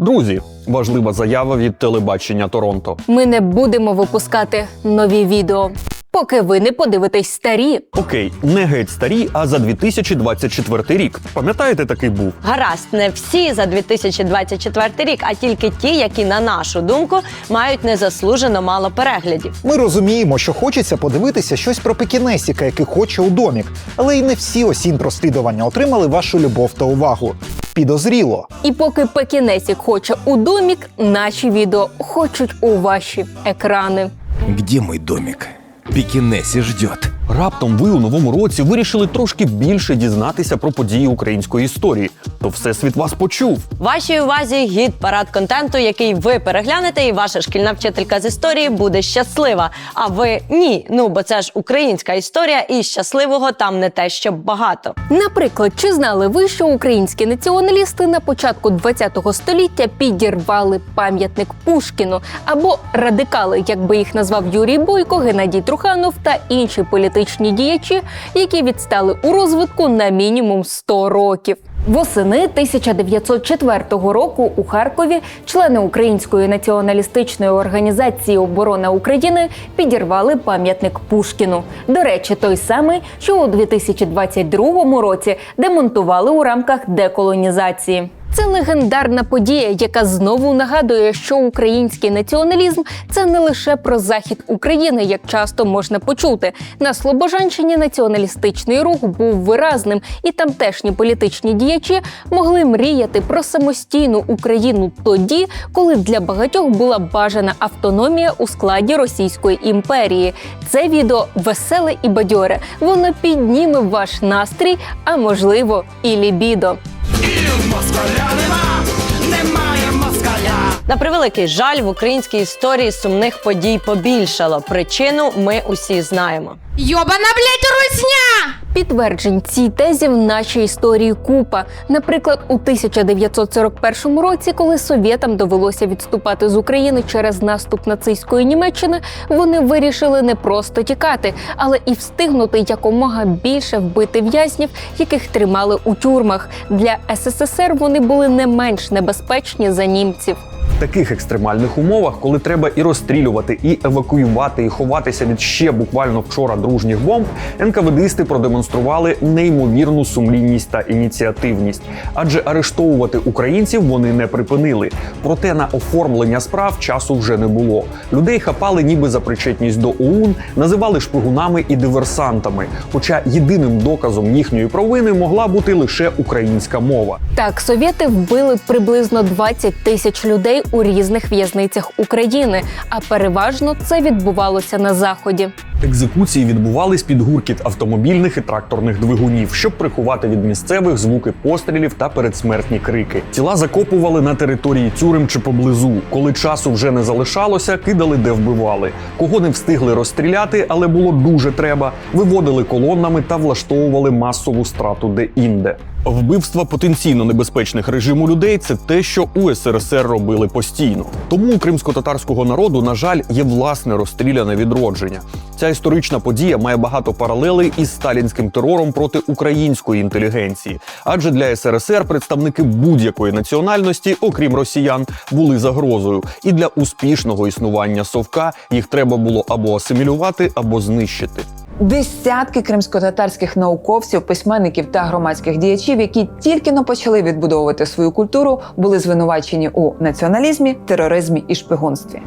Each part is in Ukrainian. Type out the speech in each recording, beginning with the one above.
Друзі, важлива заява від телебачення Торонто. Ми не будемо випускати нові відео, поки ви не подивитесь старі. Окей, не геть старі, а за 2024 рік. Пам'ятаєте, такий був? Гаразд, не всі за 2024 рік, а тільки ті, які, на нашу думку, мають незаслужено мало переглядів. Ми розуміємо, що хочеться подивитися щось про пекінесіка, який хоче у домік, але й не всі осінь розслідування отримали вашу любов та увагу. Підозріло. І поки Пекінесік хоче у домік, наші відео хочуть у ваші екрани. Где мой домик? Пекинесси ждет. Раптом ви у новому році вирішили трошки більше дізнатися про події української історії. То всесвіт вас почув. Вашій увазі гід парад контенту, який ви переглянете, і ваша шкільна вчителька з історії буде щаслива. А ви ні. Ну бо це ж українська історія, і щасливого там не те, що багато. Наприклад, чи знали ви, що українські націоналісти на початку ХХ століття підірвали пам'ятник Пушкіну або радикали, як би їх назвав Юрій Бойко, Геннадій Труханов та інші політичні діячі, які відстали у розвитку на мінімум 100 років. Восени 1904 року у Харкові члени Української націоналістичної організації Оборона України підірвали пам'ятник Пушкіну. До речі, той самий, що у 2022 році демонтували у рамках деколонізації. Це легендарна подія, яка знову нагадує, що український націоналізм це не лише про захід України, як часто можна почути. На Слобожанщині націоналістичний рух був виразним, і тамтешні політичні діячі могли мріяти про самостійну Україну тоді, коли для багатьох була бажана автономія у складі Російської імперії. Це відео веселе і бадьоре. Воно підніме ваш настрій, а можливо, і лібідо. На превеликий жаль, в українській історії сумних подій побільшало. Причину ми усі знаємо. Йобана, блять русня! Підтверджень цій тезі в нашій історії купа. Наприклад, у 1941 році, коли совєтам довелося відступати з України через наступ нацистської Німеччини, вони вирішили не просто тікати, але і встигнути якомога більше вбити в'язнів, яких тримали у тюрмах. Для СССР вони були не менш небезпечні за німців. Таких екстремальних умовах, коли треба і розстрілювати, і евакуювати, і ховатися від ще буквально вчора дружніх бомб, НКВДисти продемонстрували неймовірну сумлінність та ініціативність, адже арештовувати українців вони не припинили. Проте на оформлення справ часу вже не було. Людей хапали ніби за причетність до ОУН, називали шпигунами і диверсантами. Хоча єдиним доказом їхньої провини могла бути лише українська мова. Так, совєти вбили приблизно 20 тисяч людей у різних в'язницях України, а переважно це відбувалося на заході. Екзекуції відбувались під гуркіт автомобільних і тракторних двигунів, щоб приховати від місцевих звуки пострілів та передсмертні крики. Тіла закопували на території тюрем чи поблизу. Коли часу вже не залишалося, кидали де вбивали. Кого не встигли розстріляти, але було дуже треба, виводили колоннами та влаштовували масову страту де-інде. Вбивства потенційно небезпечних режиму людей це те, що у СРСР робили постійно. Тому у кримсько-татарського народу, на жаль, є власне розстріляне відродження. Ця історична подія має багато паралелей із сталінським терором проти української інтелігенції, адже для СРСР представники будь-якої національності, окрім росіян, були загрозою, і для успішного існування совка їх треба було або асимілювати, або знищити. Десятки кримсько-татарських науковців, письменників та громадських діячів, які тільки но почали відбудовувати свою культуру, були звинувачені у націоналізмі, тероризмі і шпигунстві.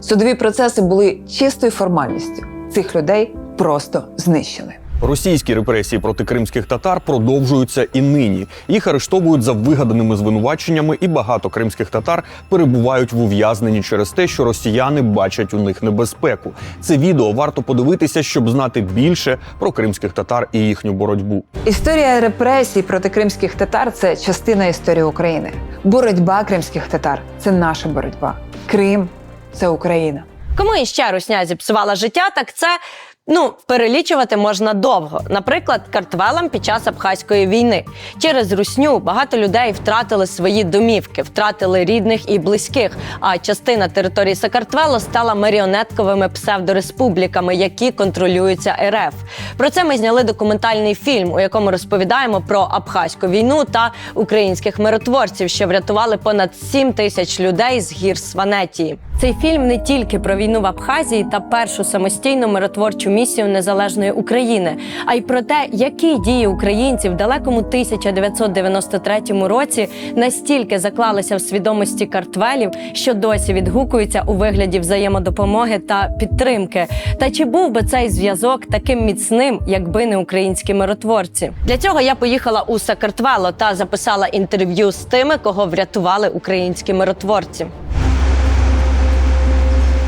Судові процеси були чистою формальністю. Цих людей просто знищили. Російські репресії проти кримських татар продовжуються і нині. Їх арештовують за вигаданими звинуваченнями, і багато кримських татар перебувають в ув'язненні через те, що росіяни бачать у них небезпеку. Це відео варто подивитися, щоб знати більше про кримських татар і їхню боротьбу. Історія репресій проти кримських татар це частина історії України. Боротьба кримських татар це наша боротьба. Крим це Україна. Кому іще русня зіпсувала життя, так це Ну, перелічувати можна довго. Наприклад, картвелам під час Абхазької війни. Через русню багато людей втратили свої домівки, втратили рідних і близьких. А частина території Сакартвело стала маріонетковими псевдореспубліками, які контролюються РФ. Про це ми зняли документальний фільм, у якому розповідаємо про Абхазьку війну та українських миротворців, що врятували понад 7 тисяч людей з гір Сванетії. Цей фільм не тільки про війну в Абхазії та першу самостійну миротворчу місію незалежної України, а й про те, які дії українців в далекому 1993 році настільки заклалися в свідомості картвелів, що досі відгукуються у вигляді взаємодопомоги та підтримки. Та чи був би цей зв'язок таким міцним, якби не українські миротворці? Для цього я поїхала у Сакартвело та записала інтерв'ю з тими, кого врятували українські миротворці.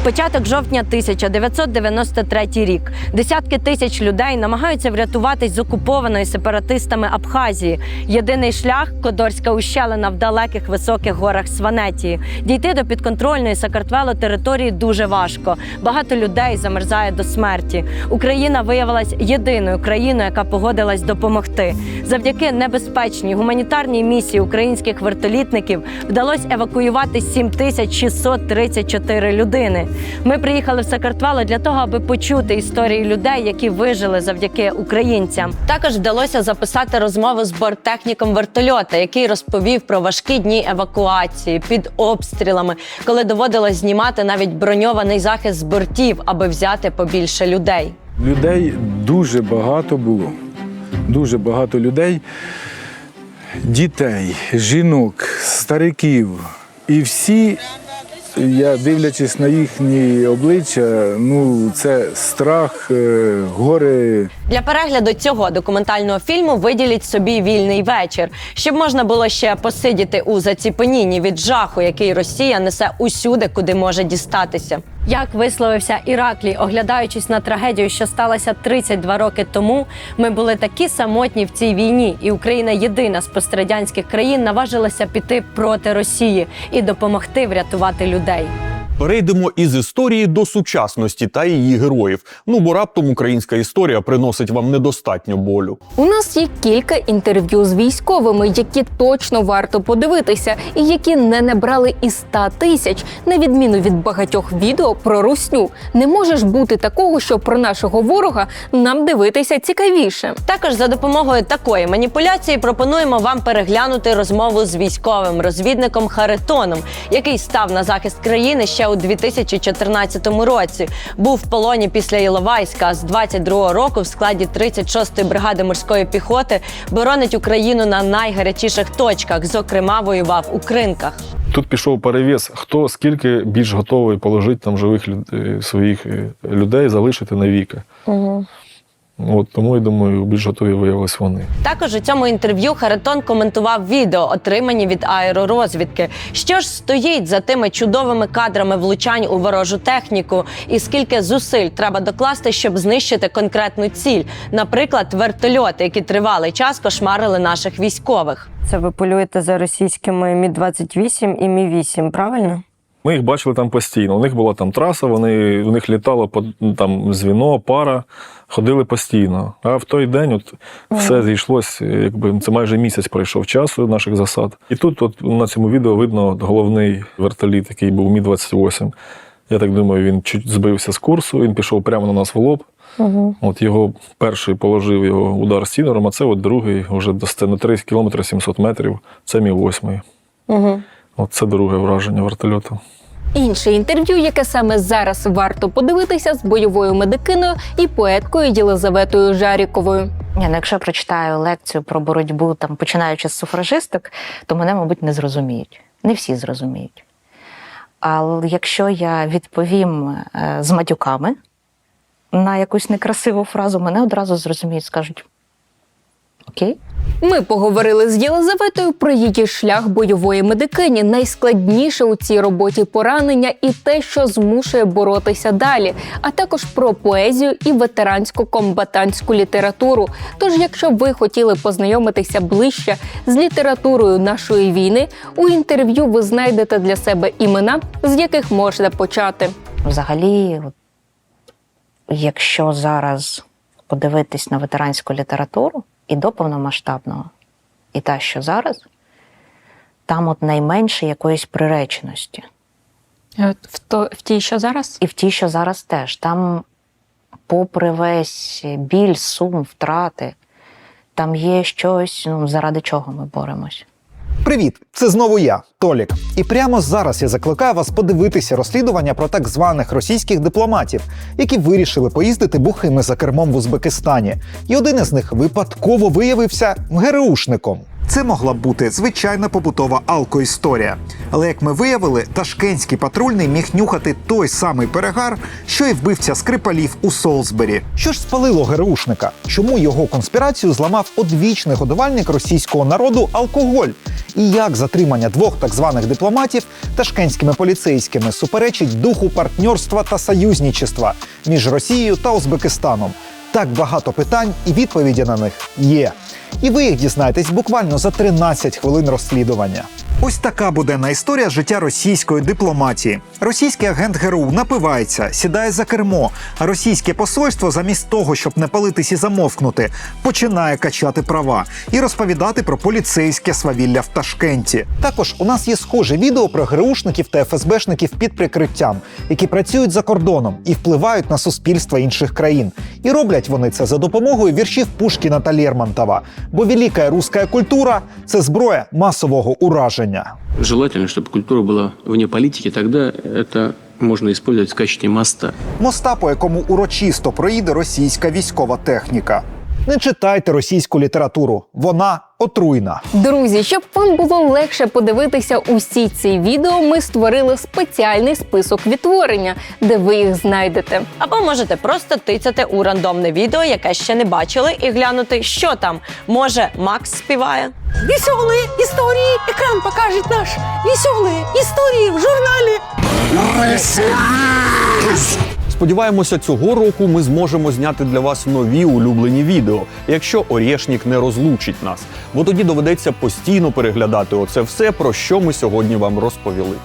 Початок жовтня 1993 рік. Десятки тисяч людей намагаються врятуватись з окупованої сепаратистами Абхазії. Єдиний шлях Кодорська ущелина в далеких високих горах Сванетії. Дійти до підконтрольної Сакартвело території дуже важко. Багато людей замерзає до смерті. Україна виявилась єдиною країною, яка погодилась допомогти. Завдяки небезпечній гуманітарній місії українських вертолітників вдалося евакуювати 7634 людини. Ми приїхали в Сакартвело для того, аби почути історії людей, які вижили завдяки українцям. Також вдалося записати розмову з борттехніком вертольота, який розповів про важкі дні евакуації під обстрілами, коли доводилось знімати навіть броньований захист з бортів, аби взяти побільше людей. Людей дуже багато було. Дуже багато людей, дітей, жінок, стариків. І всі, я дивлячись на їхні обличчя, ну це страх, е, горе. Для перегляду цього документального фільму виділіть собі вільний вечір, щоб можна було ще посидіти у заціпенінні від жаху, який Росія несе усюди, куди може дістатися. Як висловився Іраклій, оглядаючись на трагедію, що сталася 32 роки тому, ми були такі самотні в цій війні, і Україна єдина з пострадянських країн наважилася піти проти Росії і допомогти врятувати людей. Перейдемо із історії до сучасності та її героїв. Ну бо раптом українська історія приносить вам недостатньо болю. У нас є кілька інтерв'ю з військовими, які точно варто подивитися, і які не набрали і 100 тисяч, на відміну від багатьох відео про русню. Не може ж бути такого, що про нашого ворога нам дивитися цікавіше. Також за допомогою такої маніпуляції пропонуємо вам переглянути розмову з військовим розвідником Харитоном, який став на захист країни ще у 2014 році. Був в полоні після Іловайська. З 22-го року в складі 36-ї бригади морської піхоти боронить Україну на найгарячіших точках. Зокрема, воював у кринках. Тут пішов перевес, хто скільки більш готовий положити там живих люд- е, своїх е, людей, залишити навіки. Угу. От тому я думаю, більш готові виявились вони. Також у цьому інтерв'ю Харитон коментував відео, отримані від аеророзвідки. Що ж стоїть за тими чудовими кадрами влучань у ворожу техніку, і скільки зусиль треба докласти, щоб знищити конкретну ціль, наприклад, вертольоти, які тривалий час кошмарили наших військових. Це ви полюєте за російськими мі 28 і мі 8 правильно? Ми їх бачили там постійно. У них була там траса, вони, у них літало по- там звіно, пара, ходили постійно. А в той день от все зійшлось, якби це майже місяць пройшов часу наших засад. І тут от, на цьому відео видно от, головний вертоліт, який був Мі-28. Я так думаю, він чуть збився з курсу, він пішов прямо на нас в лоб. От його перший положив його удар стінером, а це от другий, вже на 3 кілометри 700 метрів. Це мій восьмий. Угу. От це друге враження вертольоту. Інше інтерв'ю, яке саме зараз варто подивитися з бойовою медикиною і поеткою Єлизаветою Жаріковою. Ні, ну якщо я прочитаю лекцію про боротьбу, там починаючи з суфражисток, то мене, мабуть, не зрозуміють. Не всі зрозуміють. Але якщо я відповім е, з матюками на якусь некрасиву фразу, мене одразу зрозуміють, скажуть: Окей. Ми поговорили з Єлизаветою про її шлях бойової медикині. Найскладніше у цій роботі поранення і те, що змушує боротися далі, а також про поезію і ветеранську комбатантську літературу. Тож, якщо ви хотіли познайомитися ближче з літературою нашої війни, у інтерв'ю ви знайдете для себе імена, з яких можна почати. Взагалі, якщо зараз подивитись на ветеранську літературу і до повномасштабного, і та, що зараз, там от найменше якоїсь приреченості. В, то, в тій, що зараз? І в тій, що зараз теж. Там, попри весь біль, сум, втрати, там є щось, ну, заради чого ми боремось. Привіт, це знову я, Толік. І прямо зараз я закликаю вас подивитися розслідування про так званих російських дипломатів, які вирішили поїздити бухими за кермом в Узбекистані. І один із них випадково виявився ГРУшником. Це могла б бути звичайна побутова алкоісторія. Але як ми виявили, ташкентський патрульний міг нюхати той самий перегар, що й вбивця скрипалів у Солсбері. Що ж спалило ГРУшника? Чому його конспірацію зламав одвічний годувальник російського народу алкоголь? І як затримання двох так званих дипломатів ташкентськими поліцейськими суперечить духу партнерства та союзничества між Росією та Узбекистаном? Так багато питань, і відповіді на них є. І ви їх дізнаєтесь буквально за 13 хвилин розслідування. Ось така буденна історія життя російської дипломатії. Російський агент ГРУ напивається, сідає за кермо, а російське посольство, замість того, щоб не палитись і замовкнути, починає качати права і розповідати про поліцейське свавілля в Ташкенті. Також у нас є схоже відео про ГРУшників та ФСБшників під прикриттям, які працюють за кордоном і впливають на суспільство інших країн. І роблять вони це за допомогою віршів Пушкіна та Лермонтова. Бо велика руська культура це зброя масового ураження Желательно, чтобы культура была вне политики, тогда это можно использовать в качестве моста. моста, по якому урочисто проїде російська військова техніка. Не читайте російську літературу, вона отруйна. Друзі, щоб вам було легше подивитися усі ці відео, ми створили спеціальний список відтворення, де ви їх знайдете. Або можете просто тицяти у рандомне відео, яке ще не бачили, і глянути, що там. Може, Макс співає. Веселые истории. Экран покажет наш. Веселые истории в журнале. Сподіваємося, цього року ми зможемо зняти для вас нові улюблені відео, якщо Орєшнік не розлучить нас, бо тоді доведеться постійно переглядати оце все, про що ми сьогодні вам розповіли.